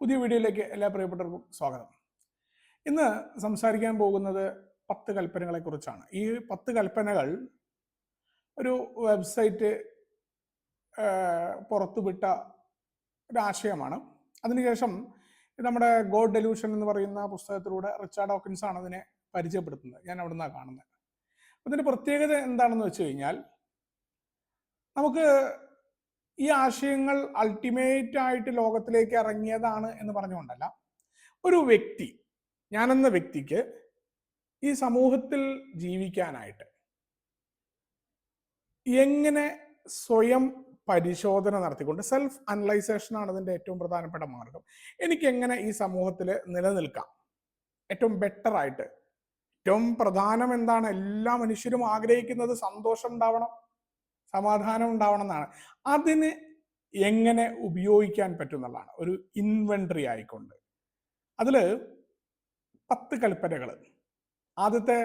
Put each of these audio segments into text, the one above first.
പുതിയ വീഡിയോയിലേക്ക് എല്ലാ പ്രിയപ്പെട്ടവർക്കും സ്വാഗതം. ഇന്ന് സംസാരിക്കാൻ പോകുന്നത് പത്ത് കൽപ്പനകളെ കുറിച്ചാണ്. ഈ പത്ത് കൽപ്പനകൾ ഒരു വെബ്സൈറ്റ് പുറത്തുവിട്ട ഒരാശയമാണ് അതിനുശേഷം നമ്മുടെ ഗോഡ് ഡെലൂഷൻ എന്ന് പറയുന്ന പുസ്തകത്തിലൂടെ റിച്ചാർഡ് ഹോക്കിൻസ് ആണ് അതിനെ പരിചയപ്പെടുത്തുന്നത്. ഞാൻ അവിടെ നിന്നാണ് കാണുന്നത്. അതിന്റെ പ്രത്യേകത എന്താണെന്ന് വെച്ച് കഴിഞ്ഞാൽ നമുക്ക് ഈ ആശയങ്ങൾ അൾട്ടിമേറ്റ് ആയിട്ട് ലോകത്തിലേക്ക് ഇറങ്ങിയതാണ് എന്ന് പറഞ്ഞുകൊണ്ടല്ല. ഒരു വ്യക്തി ഞാനെന്ന വ്യക്തിക്ക് ഈ സമൂഹത്തിൽ ജീവിക്കാനായിട്ട് എങ്ങനെ സ്വയം പരിശോധന നടത്തിക്കൊണ്ട് സെൽഫ് അനലൈസേഷൻ ആണ് അതിന്റെ ഏറ്റവും പ്രധാനപ്പെട്ട മാർഗം. എനിക്ക് എങ്ങനെ ഈ സമൂഹത്തിൽ നിലനിൽക്കാം? ഏറ്റവും ബെറ്റർ ആയിട്ട്. ഏറ്റവും പ്രധാനം എന്താണ്? എല്ലാ മനുഷ്യരും ആഗ്രഹിക്കുന്നത് സന്തോഷം ഉണ്ടാവണം. സമാധാനം ഉണ്ടാവണം എന്നാണ് അതിന് എങ്ങനെ ഉപയോഗിക്കാൻ പറ്റുന്നതാണ് ഒരു ഇൻവെൻട്രി ആയിക്കൊണ്ട്. അതിൽ പത്ത് കൽപ്പനകൾ ആദ്യത്തെ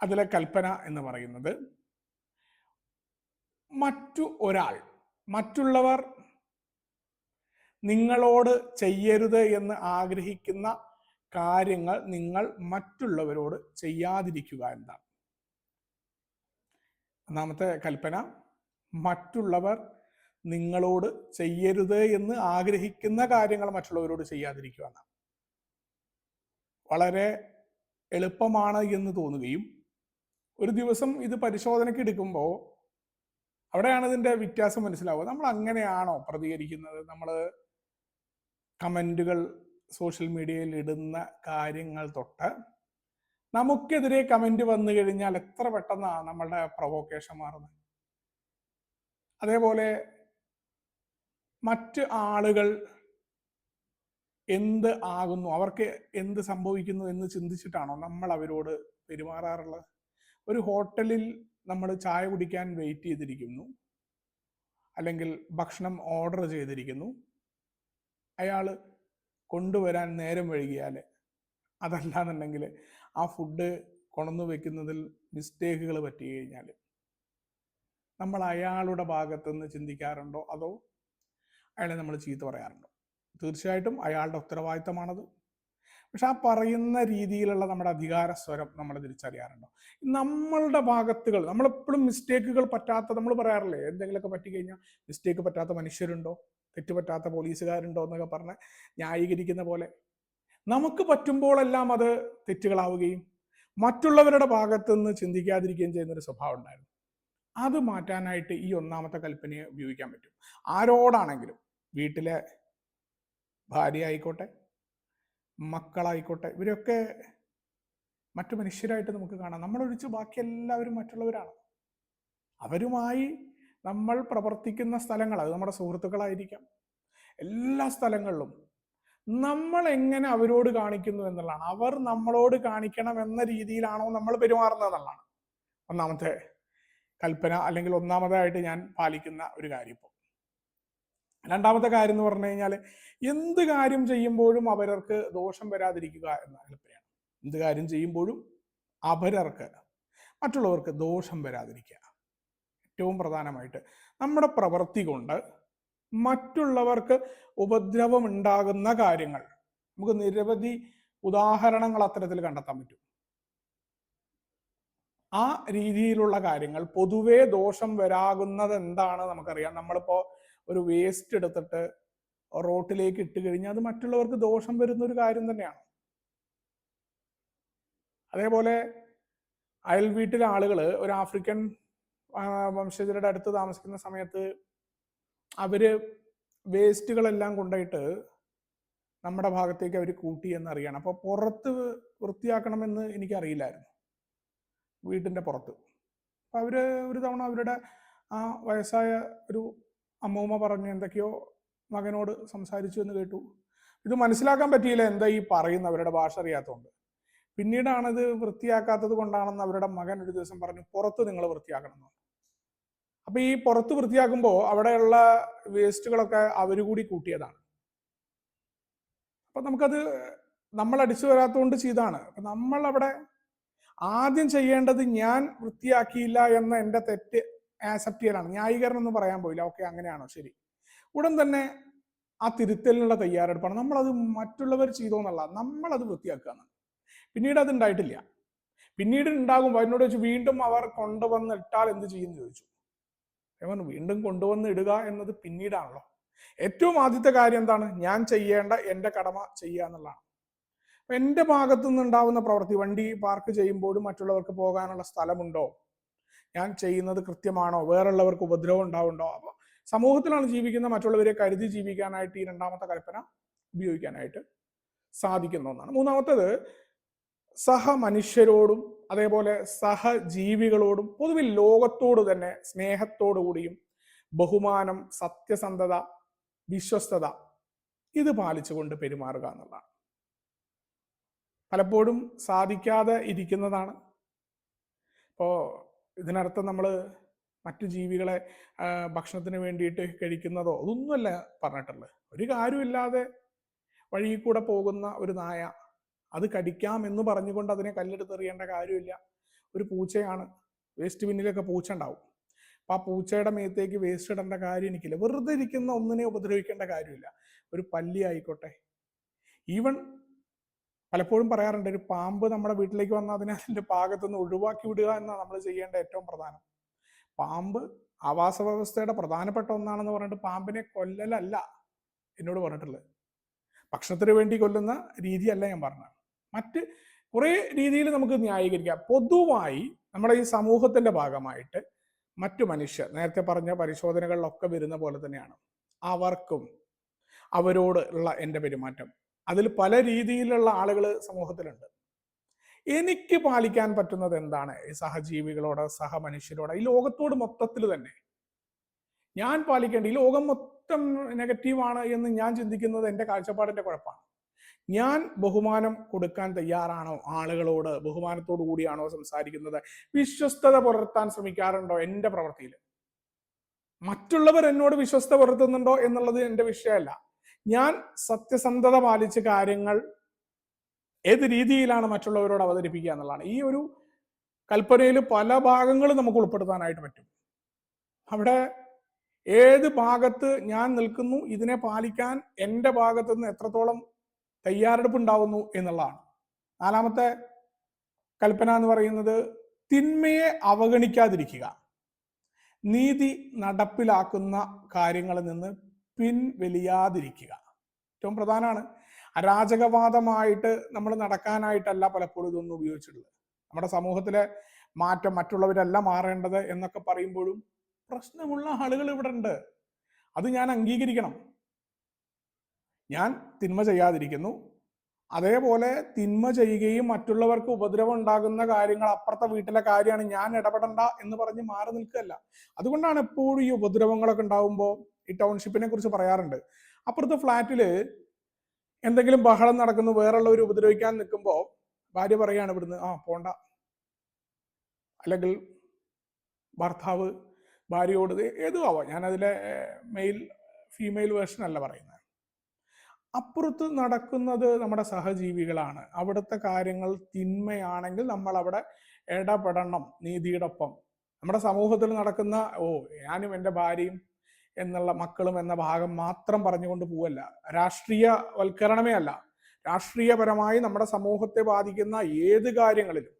അതിലെ കൽപ്പന എന്ന് പറയുന്നത് മറ്റു ഒരാൾ മറ്റുള്ളവർ നിങ്ങളോട് ചെയ്യരുത് എന്ന് ആഗ്രഹിക്കുന്ന കാര്യങ്ങൾ നിങ്ങൾ മറ്റുള്ളവരോട് ചെയ്യാതിരിക്കുക എന്താണ് ഒന്നാമത്തെ കൽപ്പന മറ്റുള്ളവർ നിങ്ങളോട് ചെയ്യരുത് എന്ന് ആഗ്രഹിക്കുന്ന കാര്യങ്ങൾ മറ്റുള്ളവരോട് ചെയ്യാതിരിക്കുക എന്നാണ്. വളരെ എളുപ്പമാണ് എന്ന് തോന്നുകയും ഒരു ദിവസം ഇത് പരിശോധനയ്ക്ക് എടുക്കുമ്പോൾ അവിടെയാണ് ഇതിന്റെ വ്യത്യാസം മനസ്സിലാവുക. നമ്മൾ അങ്ങനെയാണോ പ്രതികരിക്കുന്നത്? നമ്മൾ കമന്റുകൾ സോഷ്യൽ മീഡിയയിൽ ഇടുന്ന കാര്യങ്ങൾ തൊട്ട് നമുക്കെതിരെ കമന്റ് വന്നു കഴിഞ്ഞാൽ എത്ര പെട്ടെന്നാണ് നമ്മളുടെ പ്രൊവോക്കേഷൻ മാറുന്നത്? അതേപോലെ മറ്റ് ആളുകൾ എന്ത് ആകുന്നു? അവർക്ക് എന്ത് സംഭവിക്കുന്നു എന്ന് ചിന്തിച്ചിട്ടാണോ നമ്മൾ അവരോട് പെരുമാറാറുള്ളത്? ഒരു ഹോട്ടലിൽ നമ്മൾ ചായ കുടിക്കാൻ വെയിറ്റ് ചെയ്തിരിക്കുന്നു. അല്ലെങ്കിൽ ഭക്ഷണം ഓർഡർ ചെയ്തിരിക്കുന്നു. അയാൾ കൊണ്ടുവരാൻ നേരം വൈകിയാൽ അതല്ലാന്നുണ്ടെങ്കിൽ ആ ഫുഡ് കൊണന്നു വെക്കുന്നതിൽ മിസ്റ്റേക്കുകൾ പറ്റി കഴിഞ്ഞാൽ നമ്മൾ അയാളുടെ ഭാഗത്തുനിന്ന് ചിന്തിക്കാറുണ്ടോ? അതോ അയാളെ നമ്മൾ ചീത്ത പറയാറുണ്ടോ? തീർച്ചയായിട്ടും അയാളുടെ ഉത്തരവാദിത്തമാണത്. പക്ഷെ ആ പറയുന്ന രീതിയിലുള്ള നമ്മുടെ അധികാര സ്വരം നമ്മൾ തിരിച്ചറിയാറുണ്ടോ? നമ്മളുടെ ഭാഗത്തുകൾ നമ്മളെപ്പോഴും മിസ്റ്റേക്കുകൾ പറ്റാത്ത നമ്മൾ പറയാറില്ലേ എന്തെങ്കിലുമൊക്കെ പറ്റിക്കഴിഞ്ഞാൽ മിസ്റ്റേക്ക് പറ്റാത്ത മനുഷ്യരുണ്ടോ? തെറ്റുപറ്റാത്ത പോലീസുകാരുണ്ടോ എന്നൊക്കെ പറഞ്ഞ് ന്യായീകരിക്കുന്ന പോലെ നമുക്ക് പറ്റുമ്പോഴെല്ലാം അത് തെറ്റുകളാവുകയും മറ്റുള്ളവരുടെ ഭാഗത്തു നിന്ന് ചിന്തിക്കാതിരിക്കുകയും ചെയ്യുന്ന ഒരു സ്വഭാവം ഉണ്ടായിരുന്നു അത് മാറ്റാനായിട്ട് ഈ ഒന്നാമത്തെ കൽപ്പനയെ ഉപയോഗിക്കാൻ പറ്റും. ആരോടാണെങ്കിലും വീട്ടിലെ ഭാര്യ ആയിക്കോട്ടെ മക്കളായിക്കോട്ടെ ഇവരൊക്കെ മറ്റു മനുഷ്യരായിട്ട് നമുക്ക് കാണാം. നമ്മളൊഴിച്ച് ബാക്കി എല്ലാവരും മറ്റുള്ളവരാണ്. അവരുമായി നമ്മൾ പ്രവർത്തിക്കുന്ന സ്ഥലങ്ങൾ അത് നമ്മുടെ സുഹൃത്തുക്കളായിരിക്കാം. എല്ലാ സ്ഥലങ്ങളിലും നമ്മൾ എങ്ങനെ അവരോട് കാണിക്കുന്നു എന്നുള്ളതാണ്. അവർ നമ്മളോട് കാണിക്കണം എന്ന രീതിയിലാണോ നമ്മൾ പെരുമാറുന്നത് എന്നുള്ളതാണ്. ഒന്നാമത്തെ കൽപ്പന അല്ലെങ്കിൽ ഒന്നാമതായിട്ട് ഞാൻ പാലിക്കുന്ന ഒരു കാര്യം ഇപ്പോൾ രണ്ടാമത്തെ കാര്യം എന്ന് പറഞ്ഞു കഴിഞ്ഞാൽ എന്ത് കാര്യം ചെയ്യുമ്പോഴും അവരർക്ക് ദോഷം വരാതിരിക്കുക എന്ന കൽപ്പനയാണ്. എന്ത് കാര്യം ചെയ്യുമ്പോഴും അവരർക്ക് മറ്റുള്ളവർക്ക് ദോഷം വരാതിരിക്കുക. ഏറ്റവും പ്രധാനമായിട്ട് നമ്മുടെ പ്രവൃത്തി കൊണ്ട് മറ്റുള്ളവർക്ക് ഉപദ്രവം ഉണ്ടാകുന്ന കാര്യങ്ങൾ. നമുക്ക് നിരവധി ഉദാഹരണങ്ങൾ അത്തരത്തിൽ കണ്ടെത്താൻ പറ്റും. ആ രീതിയിലുള്ള കാര്യങ്ങൾ പൊതുവേ ദോഷം വരാകുന്നത് എന്താണ് നമുക്കറിയാം. നമ്മളിപ്പോ ഒരു വേസ്റ്റ് എടുത്തിട്ട് റോട്ടിലേക്ക് ഇട്ട് കഴിഞ്ഞാൽ അത് മറ്റുള്ളവർക്ക് ദോഷം വരുന്ന ഒരു കാര്യം തന്നെയാണ്. അതേപോലെ അയൽ വീട്ടിലെ ആളുകൾ ഒരു ആഫ്രിക്കൻ വംശജരുടെ അടുത്ത് താമസിക്കുന്ന സമയത്ത് അവർ വേസ്റ്റുകളെല്ലാം കൊണ്ടുപോയിട്ട് നമ്മുടെ ഭാഗത്തേക്ക് അവർ കൂട്ടി എന്നറിയണം. അപ്പോൾ പുറത്ത് വൃത്തിയാക്കണമെന്ന് എനിക്കറിയില്ലായിരുന്നു. വീട്ടിന്റെ പുറത്ത്. അപ്പോൾ അവർ ഒരു തവണ അവരുടെ ആ വയസ്സായ ഒരു അമ്മൂമ്മ പറഞ്ഞ് എന്തൊക്കെയോ മകനോട് സംസാരിച്ചു എന്ന് കേട്ടു. ഇത് മനസ്സിലാക്കാൻ പറ്റിയില്ല എന്താ ഈ പറയുന്ന അവരുടെ ഭാഷ അറിയാത്തതുകൊണ്ട് പിന്നീടാണത് വൃത്തിയാക്കാത്തത് കൊണ്ടാണെന്ന് അവരുടെ മകൻ ഒരു ദിവസം പറഞ്ഞു പുറത്ത് നിങ്ങൾ വൃത്തിയാക്കണം എന്ന് അപ്പൊ ഈ പുറത്ത് വൃത്തിയാക്കുമ്പോൾ അവിടെയുള്ള വേസ്റ്റുകളൊക്കെ അവർ കൂടി കൂട്ടിയതാണ്. അപ്പൊ നമുക്കത് നമ്മൾ അടിച്ചു വരാത്തതുകൊണ്ട് ചെയ്താണ്. അപ്പൊ നമ്മൾ അവിടെ ആദ്യം ചെയ്യേണ്ടത് ഞാൻ വൃത്തിയാക്കിയില്ല എന്ന എന്റെ തെറ്റ് ആക്സെപ്റ്റ് ചെയ്യലാണ് ന്യായീകരണം ഒന്നും പറയാൻ പോയില്ല. ഓക്കെ അങ്ങനെയാണോ? ശരി. ഉടൻ തന്നെ ആ തിരുത്തലിനുള്ള തയ്യാറെടുപ്പാണ്. നമ്മളത് മറ്റുള്ളവർ ചെയ്തോന്നല്ല നമ്മളത് വൃത്തിയാക്കുക എന്നാണ് പിന്നീട് അത് ഉണ്ടായിട്ടില്ല. പിന്നീട് ഉണ്ടാകുമ്പോൾ അതിനോട് വെച്ച് വീണ്ടും അവർ കൊണ്ടുവന്നിട്ടാൽ എന്ത് ചെയ്യുമെന്ന് ചോദിച്ചു. പറഞ്ഞു വീണ്ടും കൊണ്ടുവന്ന് ഇടുക എന്നത് പിന്നീടാണല്ലോ. ഏറ്റവും ആദ്യത്തെ കാര്യം എന്താണ്? ഞാൻ ചെയ്യേണ്ട എന്റെ കടമ ചെയ്യുക എന്നുള്ളതാണ്. അപ്പം എന്റെ ഭാഗത്തു നിന്നുണ്ടാവുന്ന പ്രവൃത്തി വണ്ടി പാർക്ക് ചെയ്യുമ്പോഴും മറ്റുള്ളവർക്ക് പോകാനുള്ള സ്ഥലമുണ്ടോ? ഞാൻ ചെയ്യുന്നത് കൃത്യമാണോ? വേറുള്ളവർക്ക് ഉപദ്രവം ഉണ്ടാവുണ്ടോ അപ്പോൾ സമൂഹത്തിലാണ് ജീവിക്കുന്ന മറ്റുള്ളവരെ കരുതി ജീവിക്കാനായിട്ട് ഈ രണ്ടാമത്തെ കൽപ്പന ഉപയോഗിക്കാനായിട്ട് സാധിക്കുന്ന ഒന്നാണ്. മൂന്നാമത്തത് സഹമനുഷ്യരോടും അതേപോലെ സഹജീവികളോടും പൊതുവിൽ ലോകത്തോട് തന്നെ സ്നേഹത്തോടു കൂടിയും ബഹുമാനം സത്യസന്ധത വിശ്വസ്തത ഇത് പാലിച്ചുകൊണ്ട് പെരുമാറുക എന്നുള്ളതാണ്. പലപ്പോഴും സാധിക്കാതെ ഇരിക്കുന്നതാണ്. ഇപ്പോൾ ഇതിനർത്ഥം നമ്മൾ മറ്റു ജീവികളെ ഭക്ഷണത്തിന് വേണ്ടിയിട്ട് കഴിക്കുന്നതോ അതൊന്നുമല്ല പറഞ്ഞിട്ടുള്ളത്. ഒരു കാര്യമില്ലാതെ വഴിയിൽ കൂടെ പോകുന്ന ഒരു നായ അത് കടിക്കാം എന്ന് പറഞ്ഞുകൊണ്ട് അതിനെ കല്ലെടുത്തെറിയേണ്ട കാര്യമില്ല. ഒരു പൂച്ചയാണ്. വേസ്റ്റ് ബിന്നിലൊക്കെ പൂച്ച ഉണ്ടാവും. അപ്പൊ ആ പൂച്ചയുടെ മേത്തേക്ക് വേസ്റ്റ് ഇടേണ്ട കാര്യം എനിക്കില്ല. വെറുതെ ഇരിക്കുന്ന ഒന്നിനെ ഉപദ്രവിക്കേണ്ട കാര്യമില്ല. ഒരു പല്ലി ആയിക്കോട്ടെ. ഈവൻ പലപ്പോഴും പറയാറുണ്ട് ഒരു പാമ്പ് നമ്മുടെ വീട്ടിലേക്ക് വന്നാൽ അതിനെ അതിന്റെ പാകത്തുനിന്ന് ഒഴിവാക്കി വിടുക എന്നാണ് നമ്മൾ ചെയ്യേണ്ട ഏറ്റവും പ്രധാനം. പാമ്പ് ആവാസ വ്യവസ്ഥയുടെ പ്രധാനപ്പെട്ട ഒന്നാണെന്ന് പറഞ്ഞിട്ട് പാമ്പിനെ കൊല്ലലല്ല എന്നോട് പറഞ്ഞിട്ടുള്ളത്. ഭക്ഷണത്തിന് വേണ്ടി കൊല്ലുന്ന രീതിയല്ല ഞാൻ പറഞ്ഞത്. മറ്റ് കുറേ രീതിയിൽ നമുക്ക് ന്യായീകരിക്കാം. പൊതുവായി നമ്മുടെ ഈ സമൂഹത്തിന്റെ ഭാഗമായിട്ട് മറ്റു മനുഷ്യർ നേരത്തെ പറഞ്ഞ പരിശോധനകളിലൊക്കെ വരുന്ന പോലെ തന്നെയാണ്. അവർക്കും അവരോട് ഉള്ള എന്റെ പെരുമാറ്റം. അതിൽ പല രീതിയിലുള്ള ആളുകൾ സമൂഹത്തിലുണ്ട്. എനിക്ക് പാലിക്കാൻ പറ്റുന്നത് എന്താണ്? ഈ സഹജീവികളോട് സഹമനുഷ്യരോട് ഈ ലോകത്തോട് മൊത്തത്തിൽ തന്നെ. ഞാൻ പാലിക്കേണ്ട ഈ ലോകം മൊത്തം നെഗറ്റീവാണ് എന്ന് ഞാൻ ചിന്തിക്കുന്നത് എന്റെ കാഴ്ചപ്പാടിന്റെ കുഴപ്പമാണ്. ഞാൻ ബഹുമാനം കൊടുക്കാൻ തയ്യാറാണോ? ആളുകളോട് ബഹുമാനത്തോടു കൂടിയാണോ സംസാരിക്കുന്നത്? വിശ്വസ്തത പുലർത്താൻ ശ്രമിക്കാറുണ്ടോ എന്റെ പ്രവൃത്തിയിൽ? മറ്റുള്ളവർ എന്നോട് വിശ്വസ്ത പുലർത്തുന്നുണ്ടോ എന്നുള്ളത് എന്റെ വിഷയമല്ല. ഞാൻ സത്യസന്ധത പാലിച്ച് കാര്യങ്ങൾ ഏത് രീതിയിലാണ് മറ്റുള്ളവരോട് അവതരിപ്പിക്കുക എന്നുള്ളതാണ്. ഈ ഒരു കൽപ്പനയിൽ പല ഭാഗങ്ങളും നമുക്ക് ഉൾപ്പെടുത്താനായിട്ട് പറ്റും. അവിടെ ഏത് ഭാഗത്ത് ഞാൻ നിൽക്കുന്നു ഇതിനെ പാലിക്കാൻ എന്റെ ഭാഗത്തുനിന്ന് എത്രത്തോളം തയ്യാറെടുപ്പ് ഉണ്ടാവുന്നു എന്നുള്ളതാണ്. നാലാമത്തെ കൽപ്പന എന്ന് പറയുന്നത് തിന്മയെ അവഗണിക്കാതിരിക്കുക. നീതി നടപ്പിലാക്കുന്ന കാര്യങ്ങളിൽ നിന്ന് പിൻവലിയാതിരിക്കുക. ഏറ്റവും പ്രധാനമാണ്. അരാജകവാദമായിട്ട് നമ്മൾ നടക്കാനായിട്ടല്ല പലപ്പോഴും ഇതൊന്നും ഉപയോഗിച്ചിട്ടുള്ളത്. നമ്മുടെ സമൂഹത്തിലെ മാറ്റം മറ്റുള്ളവരല്ല മാറേണ്ടത് എന്നൊക്കെ പറയുമ്പോഴും പ്രശ്നമുള്ള ആളുകൾ ഇവിടെ ഉണ്ട്. അത് ഞാൻ അംഗീകരിക്കണം. ഞാൻ തിന്മ ചെയ്യാതിരിക്കുന്നു. അതേപോലെ തിന്മ ചെയ്യുകയും മറ്റുള്ളവർക്ക് ഉപദ്രവം ഉണ്ടാകുന്ന കാര്യങ്ങൾ അപ്പുറത്തെ വീട്ടിലെ കാര്യമാണ് ഞാൻ ഇടപെടണ്ട എന്ന് പറഞ്ഞ് മാറി നിൽക്കുകയല്ല. അതുകൊണ്ടാണ് എപ്പോഴും ഈ ഉപദ്രവങ്ങളൊക്കെ ഉണ്ടാകുമ്പോൾ ഈ ടൗൺഷിപ്പിനെ കുറിച്ച് പറയാറുണ്ട്. അപ്പുറത്തെ ഫ്ലാറ്റിൽ എന്തെങ്കിലും ബഹളം നടക്കുന്നു വേറുള്ളവർ ഉപദ്രവിക്കാൻ നിൽക്കുമ്പോൾ ഭാര്യ പറയാണ് ഇവിടുന്ന് ആ പോണ്ട. അല്ലെങ്കിൽ ഭർത്താവ് ഭാര്യയോട് ഏതും ആവാം ഞാനതിലെ മെയിൽ ഫീമെയിൽ വേർഷൻ അല്ല പറയുന്നത്. അപ്പുറത്ത് നടക്കുന്നത് നമ്മുടെ സഹജീവികളാണ്. അവിടുത്തെ കാര്യങ്ങൾ തിന്മയാണെങ്കിൽ നമ്മൾ അവിടെ ഇടപെടണം നീതിയോടൊപ്പം. നമ്മുടെ സമൂഹത്തിൽ നടക്കുന്ന ഓ ഞാനും എന്റെ ഭാര്യയും എന്നുള്ള മക്കളും എന്ന ഭാഗം മാത്രം പറഞ്ഞുകൊണ്ട് പോവല്ല. രാഷ്ട്രീയ വൽക്കരണമേ അല്ല. രാഷ്ട്രീയപരമായി നമ്മുടെ സമൂഹത്തെ ബാധിക്കുന്ന ഏത് കാര്യങ്ങളിലും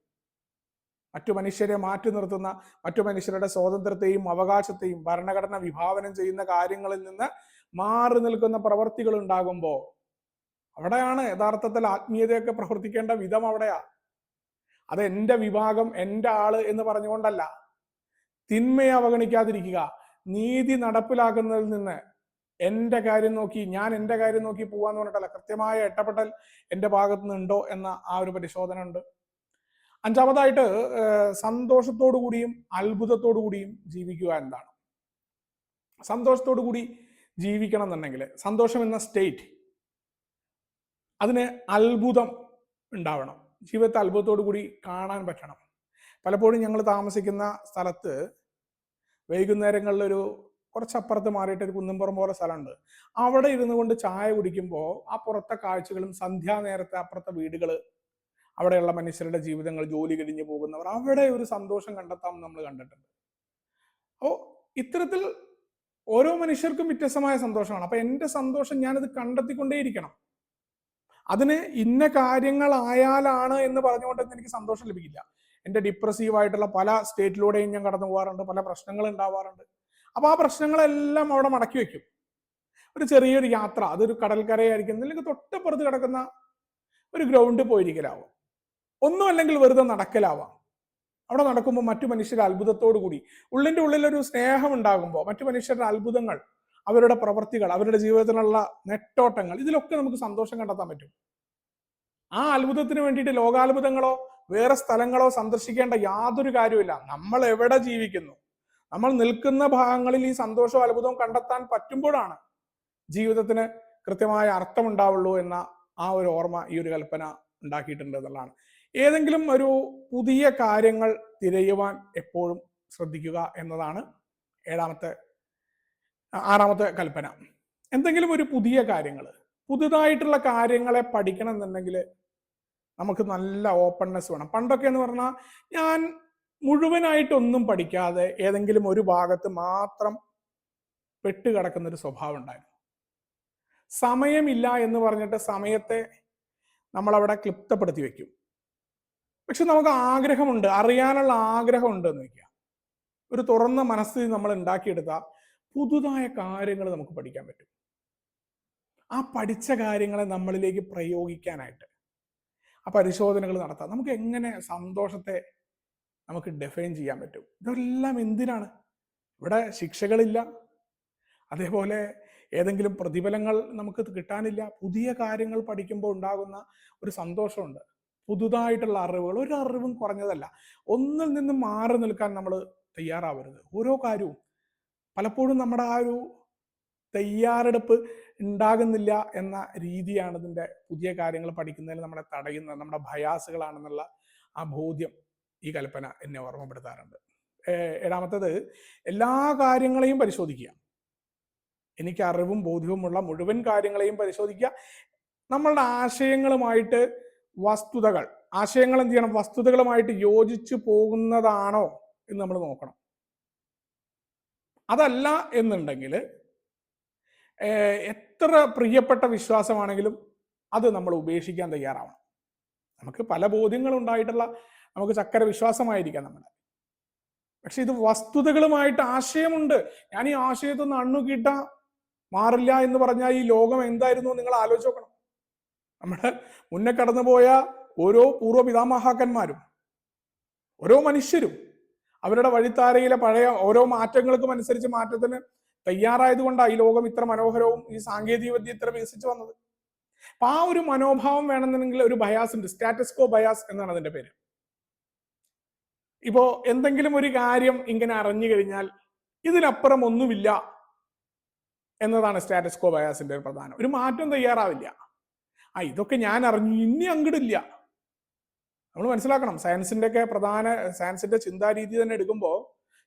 മറ്റു മനുഷ്യരെ മാറ്റി നിർത്തുന്ന മറ്റു മനുഷ്യരുടെ സ്വാതന്ത്ര്യത്തെയും അവകാശത്തെയും ഭരണഘടന വിഭാവനം ചെയ്യുന്ന കാര്യങ്ങളിൽ നിന്ന് മാറി നിൽക്കുന്ന പ്രവർത്തികൾ ഉണ്ടാകുമ്പോൾ അവിടെയാണ് യഥാർത്ഥത്തിൽ ആത്മീയതയൊക്കെ പ്രവർത്തിക്കേണ്ട വിധം അവിടെയാ. അത് എന്റെ വിഭാഗം എന്റെ ആൾ എന്ന് പറഞ്ഞുകൊണ്ടല്ല. തിന്മയെ അവഗണിക്കാതിരിക്കുക. നീതി നടപ്പിലാക്കുന്നതിൽ നിന്ന് എന്റെ കാര്യം നോക്കി ഞാൻ എന്റെ കാര്യം നോക്കി പോവാന്ന് പറഞ്ഞിട്ടല്ല. കൃത്യമായ എട്ടപ്പെട്ടൽ എന്റെ ഭാഗത്തുനിന്നുണ്ടോ എന്ന ആ ഒരു പരിശോധന ഉണ്ട് അഞ്ചാമതായിട്ട് സന്തോഷത്തോടു കൂടിയും അത്ഭുതത്തോടു കൂടിയും ജീവിക്കുക എന്താണ്? സന്തോഷത്തോടു കൂടി ജീവിക്കണം എന്നുണ്ടെങ്കിൽ സന്തോഷം എന്ന സ്റ്റേറ്റ് അതിന് അത്ഭുതം ഉണ്ടാവണം. ജീവിതത്തെ അത്ഭുതത്തോടു കൂടി കാണാൻ പറ്റണം. പലപ്പോഴും ഞങ്ങൾ താമസിക്കുന്ന സ്ഥലത്ത് വൈകുന്നേരങ്ങളിലൊരു കുറച്ചപ്പുറത്ത് മാറിയിട്ട് ഒരു കുന്നുംപുറം പോലെ സ്ഥലമുണ്ട്. അവിടെ ഇരുന്നു കൊണ്ട് ചായ കുടിക്കുമ്പോൾ ആ പുറത്തെ കാഴ്ചകളും സന്ധ്യാനേരത്തെ അപ്പുറത്തെ വീടുകൾ അവിടെയുള്ള മനുഷ്യരുടെ ജീവിതങ്ങൾ ജോലി കഴിഞ്ഞു പോകുന്നവർ അവിടെ ഒരു സന്തോഷം കണ്ടെത്താം നമ്മൾ കണ്ടിട്ടുണ്ട്. അപ്പോൾ ഇത്തരത്തിൽ ഓരോ മനുഷ്യർക്കും വ്യത്യസ്തമായ സന്തോഷമാണ്. അപ്പൊ എന്റെ സന്തോഷം ഞാനത് കണ്ടെത്തിക്കൊണ്ടേയിരിക്കണം. അതിന് ഇന്ന കാര്യങ്ങളായാലാണ് എന്ന് പറഞ്ഞുകൊണ്ട് എനിക്ക് സന്തോഷം ലഭിക്കില്ല. എന്റെ ആയിട്ടുള്ള പല സ്റ്റേറ്റിലൂടെയും ഞാൻ കടന്നു പോകാറുണ്ട് പല പ്രശ്നങ്ങൾ ഉണ്ടാവാറുണ്ട്. അപ്പൊ ആ പ്രശ്നങ്ങളെല്ലാം അവിടെ മടക്കി വെക്കും ഒരു ചെറിയൊരു യാത്ര അതൊരു കടൽക്കരയായിരിക്കും അല്ലെങ്കിൽ തൊട്ടപ്പുറത്ത് കിടക്കുന്ന ഒരു ഗ്രൗണ്ടിൽ പോയിരിക്കലാവും. ഒന്നും അല്ലെങ്കിൽ വെറുതെ നടക്കലാവാം. അവിടെ നടക്കുമ്പോൾ മറ്റു മനുഷ്യരെ അത്ഭുതത്തോടു കൂടി. ഉള്ളിന്റെ ഉള്ളിലൊരു സ്നേഹം ഉണ്ടാകുമ്പോൾ മറ്റു മനുഷ്യരുടെ അത്ഭുതങ്ങൾ അവരുടെ പ്രവർത്തികൾ അവരുടെ ജീവിതത്തിലുള്ള നെട്ടോട്ടങ്ങൾ ഇതിലൊക്കെ നമുക്ക് സന്തോഷം കണ്ടെത്താൻ പറ്റും. ആ അത്ഭുതത്തിന് വേണ്ടിയിട്ട് ലോകാത്ഭുതങ്ങളോ വേറെ സ്ഥലങ്ങളോ സന്ദർശിക്കേണ്ട യാതൊരു കാര്യമില്ല നമ്മൾ എവിടെ ജീവിക്കുന്നു? നമ്മൾ നിൽക്കുന്ന ഭാഗങ്ങളിൽ ഈ സന്തോഷവും അത്ഭുതവും കണ്ടെത്താൻ പറ്റുമ്പോഴാണ് ജീവിതത്തിന് കൃത്യമായ അർത്ഥമുണ്ടാവുള്ളൂ എന്ന ആ ഒരു ഓർമ്മ ഈ ഒരു കൽപ്പന ഉണ്ടാക്കിയിട്ടുണ്ട് എന്നുള്ളതാണ്. ഏതെങ്കിലും ഒരു പുതിയ കാര്യങ്ങൾ തിരയുവാൻ എപ്പോഴും ശ്രദ്ധിക്കുക എന്നതാണ് ഏഴാമത്തെ ആറാമത്തെ കൽപ്പന. എന്തെങ്കിലും ഒരു പുതിയ കാര്യങ്ങൾ പുതുതായിട്ടുള്ള കാര്യങ്ങളെ പഠിക്കണം എന്നുണ്ടെങ്കിൽ നമുക്ക് നല്ല ഓപ്പൺനെസ് വേണം. പണ്ടൊക്കെ എന്ന് പറഞ്ഞാൽ ഞാൻ മുഴുവനായിട്ടൊന്നും പഠിക്കാതെ ഏതെങ്കിലും ഒരു ഭാഗത്ത് മാത്രം പെട്ടുകിടക്കുന്ന ഒരു സ്വഭാവം ഉണ്ടായിരുന്നു. സമയമില്ല എന്ന് പറഞ്ഞിട്ട് സമയത്തെ നമ്മളവിടെ ക്ലിപ്തപ്പെടുത്തി വെക്കും. പക്ഷെ നമുക്ക് ആഗ്രഹമുണ്ട് അറിയാനുള്ള ആഗ്രഹമുണ്ട് എന്ന് വെക്കുക ഒരു തുറന്ന മനസ്സിൽ നമ്മൾ ഉണ്ടാക്കിയെടുത്താൽ പുതുതായ കാര്യങ്ങൾ നമുക്ക് പഠിക്കാൻ പറ്റും. ആ പഠിച്ച കാര്യങ്ങളെ നമ്മളിലേക്ക് പ്രയോഗിക്കാനായിട്ട് ആ പരിശോധനകൾ നടത്താം നമുക്ക് എങ്ങനെ സന്തോഷത്തെ നമുക്ക് ഡിഫൈൻ ചെയ്യാൻ പറ്റും? ഇതെല്ലാം എന്തിനാണ്? ഇവിടെ ശിക്ഷകളില്ല. അതേപോലെ ഏതെങ്കിലും പ്രതിഫലങ്ങൾ നമുക്ക് കിട്ടാനില്ല. പുതിയ കാര്യങ്ങൾ പഠിക്കുമ്പോൾ ഉണ്ടാകുന്ന ഒരു സന്തോഷമുണ്ട്. പുതുതായിട്ടുള്ള അറിവുകൾ. ഒരു അറിവും കുറഞ്ഞതല്ല. ഒന്നിൽ നിന്ന് മാറി നിൽക്കാൻ നമ്മൾ തയ്യാറാവരുത്. ഓരോ കാര്യവും. പലപ്പോഴും നമ്മുടെ ആ ഒരു തയ്യാറെടുപ്പ് ഉണ്ടാകുന്നില്ല എന്ന രീതിയാണ് ഇതിന്റെ പുതിയ കാര്യങ്ങൾ പഠിക്കുന്നതിൽ നമ്മളെ തടയുന്ന നമ്മുടെ ഭയാസുകളാണെന്നുള്ള ആ ബോധ്യം ഈ കൽപ്പന എന്നെ ഓർമ്മപ്പെടുത്താറുണ്ട്. ഏഴാമത്തത് എല്ലാ കാര്യങ്ങളെയും പരിശോധിക്കുക. എനിക്ക് അറിവും ബോധ്യവുമുള്ള മുഴുവൻ കാര്യങ്ങളെയും പരിശോധിക്കുക. നമ്മളുടെ ആശയങ്ങളുമായിട്ട് വസ്തുതകൾ. ആശയങ്ങൾ എന്ത് ചെയ്യണം? വസ്തുതകളുമായിട്ട് യോജിച്ചു പോകുന്നതാണോ എന്ന് നമ്മൾ നോക്കണം. അതല്ല എന്നുണ്ടെങ്കിൽ എത്ര പ്രിയപ്പെട്ട വിശ്വാസമാണെങ്കിലും അത് നമ്മൾ ഉപേക്ഷിക്കാൻ തയ്യാറാവണം. നമുക്ക് പല ബോധ്യങ്ങളും ഉണ്ടായിട്ടുള്ള നമുക്ക് ചക്കര വിശ്വാസമായിരിക്കാം നമ്മുടെ പക്ഷെ ഇത് വസ്തുതകളുമായിട്ട് ആശയമുണ്ട്. ഞാൻ ഈ ആശയത്തിൽ നിന്ന് അണ്ണുകിട്ട മാറില്ല എന്ന് പറഞ്ഞാൽ ഈ ലോകം എന്തായിരുന്നു നിങ്ങൾ ആലോചിച്ച് നോക്കണം. നമ്മുടെ മുന്നേ കടന്നുപോയ ഓരോ പൂർവ പിതാമഹാക്കന്മാരും ഓരോ മനുഷ്യരും അവരുടെ വഴിത്താരയിലെ പഴയ ഓരോ മാറ്റങ്ങൾക്കും അനുസരിച്ച് മാറ്റത്തിന് തയ്യാറായതുകൊണ്ടാണ് ഈ ലോകം ഇത്ര മനോഹരവും ഈ സാങ്കേതിക വിദ്യ ഇത്ര വികസിച്ചു വന്നത്. അപ്പൊ ആ ഒരു മനോഭാവം വേണമെന്നുണ്ടെങ്കിൽ ഒരു ബയാസ് ഉണ്ട് സ്റ്റാറ്റസ്കോ ബയാസ് എന്നാണ് അതിന്റെ പേര്. ഇപ്പോ എന്തെങ്കിലും ഒരു കാര്യം ഇങ്ങനെ അറിഞ്ഞു കഴിഞ്ഞാൽ ഇതിനപ്പുറം ഒന്നുമില്ല എന്നതാണ് സ്റ്റാറ്റസ്കോ ബയാസിന്റെ ഒരു പ്രധാനം. ഒരു മാറ്റം തയ്യാറാവില്ല. ആ ഇതൊക്കെ ഞാൻ അറിഞ്ഞു. ഇനി അങ്ങടില്ല. നമ്മൾ മനസ്സിലാക്കണം. സയൻസിന്റെ ഒക്കെ പ്രധാന സയൻസിന്റെ ചിന്താരീതി തന്നെ എടുക്കുമ്പോൾ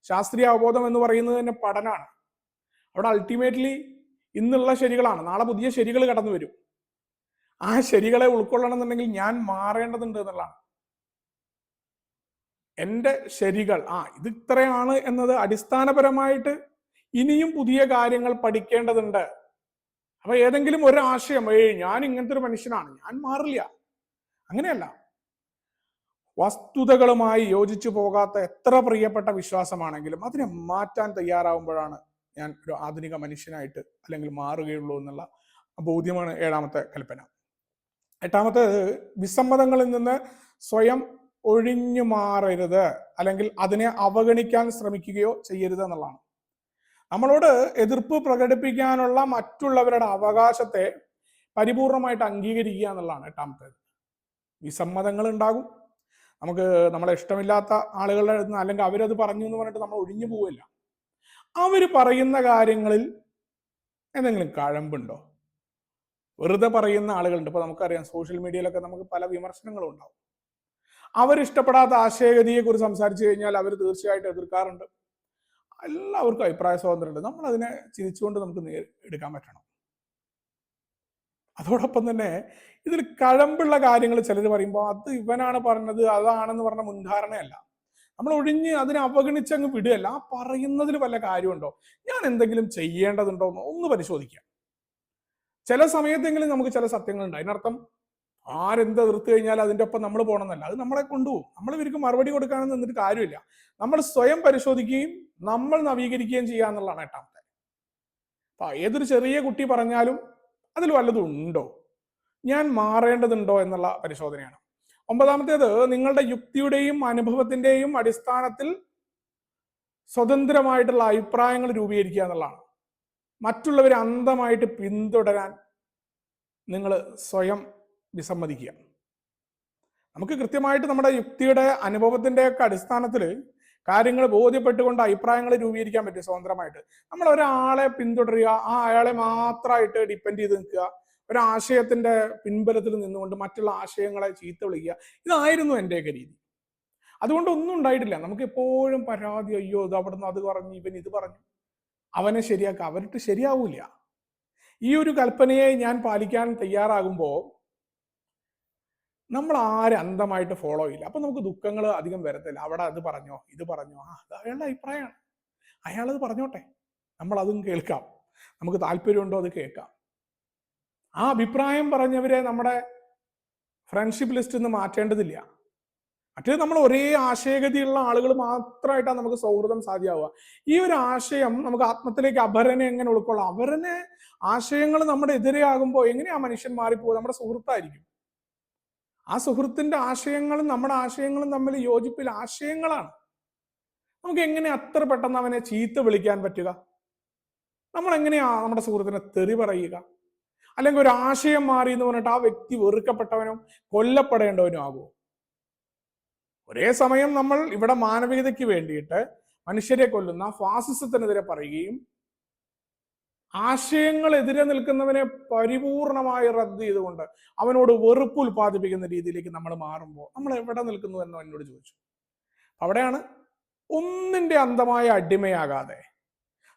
ശാസ്ത്രീയ അവബോധം എന്ന് പറയുന്നത് തന്നെ പഠനമാണ് അവിടെ അൾട്ടിമേറ്റ്ലി ഇന്നുള്ള ശരികളാണ്. നാളെ പുതിയ ശരികൾ കടന്നു വരും. ആ ശരികളെ ഉൾക്കൊള്ളണം എന്നുണ്ടെങ്കിൽ ഞാൻ മാറേണ്ടതുണ്ട് എന്നുള്ളതാണ്. എന്റെ ശരികൾ ആ ഇത് ഇത്രയാണ് എന്നത് അടിസ്ഥാനപരമായിട്ട് ഇനിയും പുതിയ കാര്യങ്ങൾ പഠിക്കേണ്ടതുണ്ട്. അപ്പൊ ഏതെങ്കിലും ഒരാശയം ഏയ് ഞാൻ ഇങ്ങനത്തെ ഒരു മനുഷ്യനാണ് ഞാൻ മാറില്ല. അങ്ങനെയല്ല. വസ്തുതകളുമായി യോജിച്ചു പോകാത്ത എത്ര പ്രിയപ്പെട്ട വിശ്വാസമാണെങ്കിലും അതിനെ മാറ്റാൻ തയ്യാറാവുമ്പോഴാണ് ഞാൻ ഒരു ആധുനിക മനുഷ്യനായിട്ട് അല്ലെങ്കിൽ മാറുകയുള്ളൂ എന്നുള്ള ബോധ്യമാണ് ഏഴാമത്തെ കൽപ്പന. എട്ടാമത്തെ വിസമ്മതങ്ങളിൽ നിന്ന് സ്വയം ഒഴിഞ്ഞു മാറരുത് അല്ലെങ്കിൽ അതിനെ അവഗണിക്കാൻ ശ്രമിക്കുകയോ ചെയ്യരുത് എന്നുള്ളതാണ്. നമ്മളോട് എതിർപ്പ് പ്രകടിപ്പിക്കാനുള്ള മറ്റുള്ളവരുടെ അവകാശത്തെ പരിപൂർണമായിട്ട് അംഗീകരിക്കുക എന്നുള്ളതാണ് എട്ടാമത്തേത് വിസമ്മതങ്ങൾ ഉണ്ടാകും. നമുക്ക് നമ്മളെ ഇഷ്ടമില്ലാത്ത ആളുകളുടെ അടുത്ത് നിന്ന് അല്ലെങ്കിൽ അവരത് പറഞ്ഞു എന്ന് പറഞ്ഞിട്ട് നമ്മൾ ഒഴിഞ്ഞു പോവില്ല. അവർ പറയുന്ന കാര്യങ്ങളിൽ എന്തെങ്കിലും കഴമ്പുണ്ടോ? വെറുതെ പറയുന്ന ആളുകളുണ്ട്. ഇപ്പൊ നമുക്കറിയാം സോഷ്യൽ മീഡിയയിലൊക്കെ നമുക്ക് പല വിമർശനങ്ങളും ഉണ്ടാവും. അവരിഷ്ടപ്പെടാത്ത ആശയഗതിയെക്കുറിച്ച് സംസാരിച്ചു കഴിഞ്ഞാൽ അവർ തീർച്ചയായിട്ടും എതിർക്കാറുണ്ട്. എല്ലാവർക്കും അഭിപ്രായ സ്വാതന്ത്ര്യമുണ്ട്. നമ്മൾ അതിനെ ചിരിച്ചുകൊണ്ട് നമുക്ക് എടുക്കാൻ പറ്റണം. അതോടൊപ്പം തന്നെ ഇതിൽ കഴമ്പുള്ള കാര്യങ്ങൾ ചിലർ പറയുമ്പോൾ അത് ഇവനാണ് പറഞ്ഞത് അതാണെന്ന് പറഞ്ഞ മുൻധാരണയല്ല. നമ്മൾ ഒഴിഞ്ഞ് അതിനെ അവഗണിച്ച് അങ്ങ് വിടുകയല്ല. ആ പറയുന്നതിൽ വല്ല കാര്യമുണ്ടോ? ഞാൻ എന്തെങ്കിലും ചെയ്യേണ്ടതുണ്ടോ എന്ന് ഒന്ന് പരിശോധിക്കാം. ചില സമയത്തെങ്കിലും നമുക്ക് ചില സത്യങ്ങളുണ്ട്. അതിനർത്ഥം ആരെന്ത് എതിർത്ത് കഴിഞ്ഞാൽ അതിന്റെ ഒപ്പം നമ്മൾ പോകണമെന്നല്ല. അത് നമ്മളെ കൊണ്ടുപോകും. നമ്മൾ ഇവർക്ക് മറുപടി കൊടുക്കാനെന്ന് എന്നിട്ട് കാര്യമില്ല. നമ്മൾ സ്വയം പരിശോധിക്കുകയും നമ്മൾ നവീകരിക്കുകയും ചെയ്യുക എന്നുള്ളതാണ് എട്ടാമത്തെ അപ്പൊ ഏതൊരു ചെറിയ കുട്ടി പറഞ്ഞാലും അതിൽ വല്ലതും ഉണ്ടോ? ഞാൻ മാറേണ്ടതുണ്ടോ എന്നുള്ള പരിശോധനയാണ്. ഒമ്പതാമത്തേത് നിങ്ങളുടെ യുക്തിയുടെയും അനുഭവത്തിന്റെയും അടിസ്ഥാനത്തിൽ സ്വതന്ത്രമായിട്ടുള്ള അഭിപ്രായങ്ങൾ രൂപീകരിക്കുക എന്നുള്ളതാണ്. മറ്റുള്ളവരെ അന്ധമായിട്ട് പിന്തുടരാൻ നിങ്ങൾ സ്വയം വിസമ്മതിക്കുക. നമുക്ക് കൃത്യമായിട്ട് നമ്മുടെ യുക്തിയുടെ അനുഭവത്തിന്റെ ഒക്കെ അടിസ്ഥാനത്തിൽ കാര്യങ്ങൾ ബോധ്യപ്പെട്ടുകൊണ്ട് അഭിപ്രായങ്ങൾ രൂപീകരിക്കാൻ പറ്റും സ്വതന്ത്രമായിട്ട്. നമ്മൾ ഒരാളെ പിന്തുടരുക ആ അയാളെ മാത്രമായിട്ട് ഡിപ്പെൻഡ് ചെയ്ത് നിൽക്കുക ഒരാശയത്തിന്റെ പിൻബലത്തിൽ നിന്നുകൊണ്ട് മറ്റുള്ള ആശയങ്ങളെ ചീത്ത വിളിക്കുക ഇതായിരുന്നു എന്റെയൊക്കെ രീതി. അതുകൊണ്ട് ഒന്നും ഉണ്ടായിട്ടില്ല. നമുക്ക് എപ്പോഴും പരാതി അയ്യോ ഇത് അവിടുന്ന് അത് പറഞ്ഞു ഇവൻ ഇത് പറഞ്ഞു. അവനെ ശരിയാക്കുക. അവരിട്ട് ശരിയാവൂല ഈ ഒരു കൽപ്പനയെ ഞാൻ പാലിക്കാൻ തയ്യാറാകുമ്പോൾ നമ്മൾ ആരും അന്ധമായിട്ട് ഫോളോ ഇല്ല അപ്പൊ നമുക്ക് ദുഃഖങ്ങൾ അധികം വരത്തില്ല. അവിടെ അത് പറഞ്ഞോ ഇത് പറഞ്ഞോ. ആ അത് അയാളുടെ അഭിപ്രായമാണ്. അയാളത് പറഞ്ഞോട്ടെ. നമ്മൾ അതും കേൾക്കാം. നമുക്ക് താല്പര്യമുണ്ടോ അത് കേൾക്കാം. ആ അഭിപ്രായം പറഞ്ഞവരെ നമ്മുടെ ഫ്രണ്ട്ഷിപ്പ് ലിസ്റ്റ് നിന്ന് മാറ്റേണ്ടതില്ല. മറ്റേത് നമ്മൾ ഒരേ ആശയഗതിയുള്ള ആളുകൾ മാത്രമായിട്ടാണ് നമുക്ക് സൗഹൃദം സാധ്യമാവുക. ഈ ഒരു ആശയം നമുക്ക് ആത്മത്തിലേക്ക് അപരനെ എങ്ങനെ ഉൾക്കൊള്ളാം? അവരനെ ആശയങ്ങൾ നമ്മുടെ എതിരെയാകുമ്പോൾ എങ്ങനെയാ മനുഷ്യൻ മാറിപ്പോകുക നമ്മുടെ സുഹൃത്തായിരിക്കും. ആ സുഹൃത്തിന്റെ ആശയങ്ങളും നമ്മുടെ ആശയങ്ങളും തമ്മിൽ യോജിപ്പിൽ ആശയങ്ങളാണ്. നമുക്ക് എങ്ങനെ അത്ര പെട്ടെന്ന് അവനെ ചീത്ത വിളിക്കാൻ പറ്റുക? നമ്മൾ എങ്ങനെയാ നമ്മുടെ സുഹൃത്തിനെ തെറി പറയുക? അല്ലെങ്കിൽ ഒരു ആശയം മാറി എന്ന് പറഞ്ഞിട്ട് ആ വ്യക്തി വെറുക്കപ്പെട്ടവനോ കൊല്ലപ്പെടേണ്ടവനോ ആകുമോ ഒരേ സമയം നമ്മൾ ഇവിടെ മാനവികതയ്ക്ക് വേണ്ടിയിട്ട് മനുഷ്യരെ കൊല്ലുന്ന ഫാസിസത്തിനെതിരെ പറയുകയും ആശയങ്ങൾ എതിരെ നിൽക്കുന്നവനെ പരിപൂർണമായി റദ്ദ് ചെയ്തുകൊണ്ട് അവനോട് വെറുപ്പ് ഉൽപ്പാദിപ്പിക്കുന്ന രീതിയിലേക്ക് നമ്മൾ മാറുമ്പോൾ നമ്മൾ എവിടെ നിൽക്കുന്നു എന്ന് എന്നോട് ചോദിച്ചു. അവിടെയാണ് ഒന്നിന്റെ അന്തമായ അടിമയാകാതെ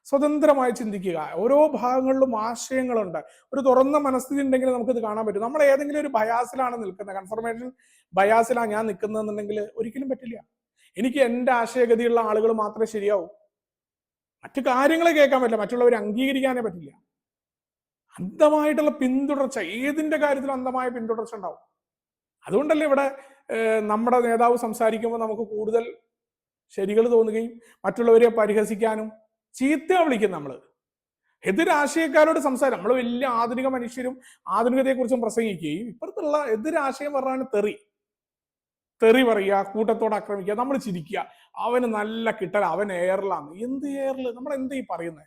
സ്വതന്ത്രമായി ചിന്തിക്കുക. ഓരോ ഭാഗങ്ങളിലും ആശയങ്ങളുണ്ട്. ഒരു തുറന്ന മനസ്ഥിതി ഉണ്ടെങ്കിൽ നമുക്കിത് കാണാൻ പറ്റും. നമ്മൾ ഏതെങ്കിലും ഒരു ബയാസിലാണ് നിൽക്കുന്നത്. കൺഫർമേഷൻ ബയാസിലാണ് ഞാൻ നിൽക്കുന്നതെന്നുണ്ടെങ്കിൽ ഒരിക്കലും പറ്റില്ല. എനിക്ക് എന്റെ ആശയഗതിയുള്ള ആളുകൾ മാത്രമേ ശരിയാവൂ. മറ്റു കാര്യങ്ങളെ കേൾക്കാൻ പറ്റില്ല. മറ്റുള്ളവരെ അംഗീകരിക്കാനേ പറ്റില്ല. അന്ധമായിട്ടുള്ള പിന്തുടർച്ച ഏതിന്റെ കാര്യത്തിലും അന്ധമായ പിന്തുടർച്ച ഉണ്ടാവും. അതുകൊണ്ടല്ലേ ഇവിടെ നമ്മുടെ നേതാവ് സംസാരിക്കുമ്പോൾ നമുക്ക് കൂടുതൽ ശരികൾ തോന്നുകയും മറ്റുള്ളവരെ പരിഹസിക്കാനും ചീത്ത വിളിക്കും നമ്മൾ എതിരാശയക്കാരോട് സംസാരം നമ്മൾ വലിയ ആധുനിക മനുഷ്യരും ആധുനികതയെക്കുറിച്ചും പ്രസംഗിക്കുകയും ഇപ്പുറത്തുള്ള എതിരാശയം പറഞ്ഞാണ് തെറി. തെറി പറയുക കൂട്ടത്തോട് ആക്രമിക്കുക നമ്മൾ ചിരിക്കുക. അവന് നല്ല കിട്ടൽ അവൻ എയറിലാണ്. എന്ത് എയറിൽ നമ്മൾ എന്ത് ഈ പറയുന്നത്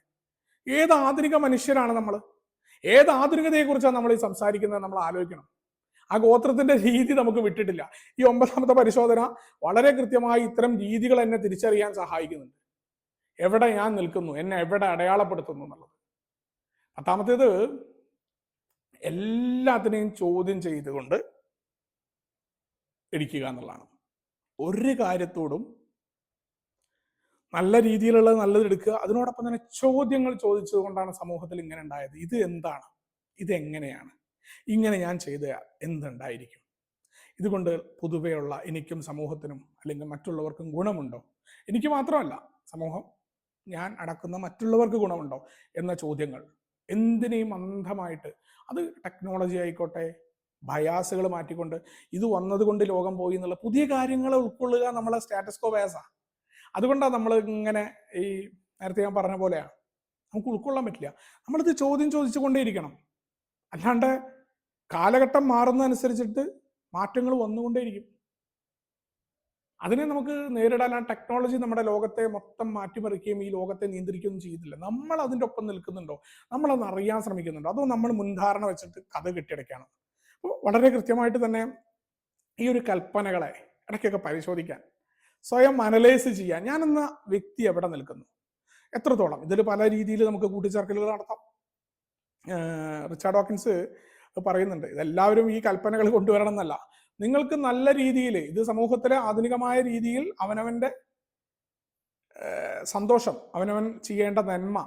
ഏത് ആധുനിക മനുഷ്യരാണ് നമ്മൾ? ഏത് ആധുനികതയെ കുറിച്ചാണ് നമ്മൾ ഈ സംസാരിക്കുന്നത് നമ്മൾ ആലോചിക്കണം. ആ ഗോത്രത്തിന്റെ രീതി നമുക്ക് വിട്ടിട്ടില്ല. ഈ ഒമ്പതാമത്തെ പരിശോധന വളരെ കൃത്യമായി ഇത്തരം രീതികൾ എന്നെ തിരിച്ചറിയാൻ സഹായിക്കുന്നുണ്ട്. എവിടെ ഞാൻ നിൽക്കുന്നു? എന്നെ എവിടെ അടയാളപ്പെടുത്തുന്നു എന്നുള്ളത്. പത്താമത്തേത് എല്ലാത്തിനെയും ചോദ്യം ചെയ്തുകൊണ്ട് ഇരിക്കുക എന്നുള്ളതാണ്. ഒരു കാര്യത്തോടും നല്ല രീതിയിലുള്ളത് നല്ലത് എടുക്കുക. അതിനോടൊപ്പം തന്നെ ചോദ്യങ്ങൾ ചോദിച്ചത് കൊണ്ടാണ് സമൂഹത്തിൽ ഇങ്ങനെ ഉണ്ടായത്. ഇത് എന്താണ്? ഇത് എങ്ങനെയാണ്? ഇങ്ങനെ ഞാൻ ചെയ്ത എന്തുണ്ടായിരിക്കും? ഇതുകൊണ്ട് പൊതുവെയുള്ള എനിക്കും സമൂഹത്തിനും അല്ലെങ്കിൽ മറ്റുള്ളവർക്കും ഗുണമുണ്ടോ? എനിക്ക് മാത്രമല്ല സമൂഹം ഞാൻ അടക്കുന്ന മറ്റുള്ളവർക്ക് ഗുണമുണ്ടോ? എന്ന ചോദ്യങ്ങൾ എന്തിനേയും അന്ധമായിട്ട് അത് ടെക്നോളജി ആയിക്കോട്ടെ ബയാസുകൾ മാറ്റിക്കൊണ്ട് ഇത് വന്നതുകൊണ്ട് ലോകം പോയി എന്നുള്ള പുതിയ കാര്യങ്ങളെ ഉൾക്കൊള്ളുക നമ്മളെ സ്റ്റാറ്റസ്കോ ബയാസാ അതുകൊണ്ടാണ് നമ്മൾ ഇങ്ങനെ ഈ നേരത്തെ ഞാൻ പറഞ്ഞ പോലെയാണ് നമുക്ക് ഉൾക്കൊള്ളാൻ പറ്റില്ല. നമ്മളിത് ചോദ്യം ചോദിച്ചുകൊണ്ടേയിരിക്കണം. അല്ലാണ്ട് കാലഘട്ടം മാറുന്നതനുസരിച്ചിട്ട് മാറ്റങ്ങൾ വന്നുകൊണ്ടേയിരിക്കും. അതിനെ നമുക്ക് നേരിടാൻ ആ ടെക്നോളജി നമ്മുടെ ലോകത്തെ മൊത്തം മാറ്റിമറിക്കുകയും ഈ ലോകത്തെ നിയന്ത്രിക്കുകയും ചെയ്തില്ല നമ്മൾ അതിന്റെ ഒപ്പം നിൽക്കുന്നുണ്ടോ? നമ്മളത് അറിയാൻ ശ്രമിക്കുന്നുണ്ടോ? അതോ നമ്മൾ മുൻധാരണ വെച്ചിട്ട് കഥ കെട്ടിയടയ്ക്കാണ് അപ്പോൾ വളരെ കൃത്യമായിട്ട് തന്നെ ഈ ഒരു കൽപ്പനകളെ ഇടയ്ക്കൊക്കെ പരിശോധിക്കാൻ സ്വയം അനലൈസ് ചെയ്യാൻ ഞാൻ എന്ന വ്യക്തി എവിടെ നിൽക്കുന്നു? എത്രത്തോളം? ഇതിൽ പല രീതിയിൽ നമുക്ക് കൂട്ടിച്ചേർക്കലുകൾ നടത്താം. റിച്ചാർഡ് ഹോക്കിൻസ് പറയുന്നുണ്ട് ഇതെല്ലാവരും ഈ കൽപ്പനകൾ കൊണ്ടുവരണം എന്നല്ല. നിങ്ങൾക്ക് നല്ല രീതിയിൽ ഇത് സമൂഹത്തിലെ ആധുനികമായ രീതിയിൽ അവനവന്റെ സന്തോഷം അവനവൻ ചെയ്യേണ്ട നന്മ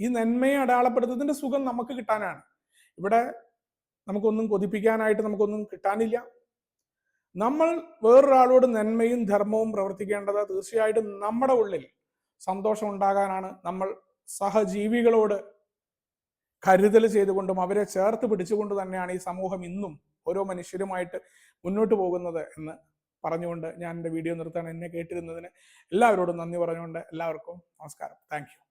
ഈ നന്മയെ അടയാളപ്പെടുത്തുന്നതിന്റെ സുഖം നമുക്ക് കിട്ടാനാണ്. ഇവിടെ നമുക്കൊന്നും കൊതിപ്പിക്കാനായിട്ട് നമുക്കൊന്നും കിട്ടാനില്ല. നമ്മൾ വേറൊരാളോട് നന്മയും ധർമ്മവും പ്രവർത്തിക്കേണ്ടത് തീർച്ചയായിട്ടും നമ്മുടെ ഉള്ളിൽ സന്തോഷം ഉണ്ടാകാനാണ്. നമ്മൾ സഹജീവികളോട് കരുതൽ ചെയ്തുകൊണ്ടും അവരെ ചേർത്ത് പിടിച്ചുകൊണ്ട് തന്നെയാണ് ഈ സമൂഹം ഇന്നും ഓരോ മനുഷ്യരുമായിട്ട് മുന്നോട്ട് പോകുന്നത് എന്ന് പറഞ്ഞുകൊണ്ട് ഞാൻ എന്റെ വീഡിയോ നിർത്താൻ എന്നെ കേട്ടിരുന്നതിന് എല്ലാവരോടും നന്ദി പറഞ്ഞുകൊണ്ട് എല്ലാവർക്കും നമസ്കാരം. താങ്ക്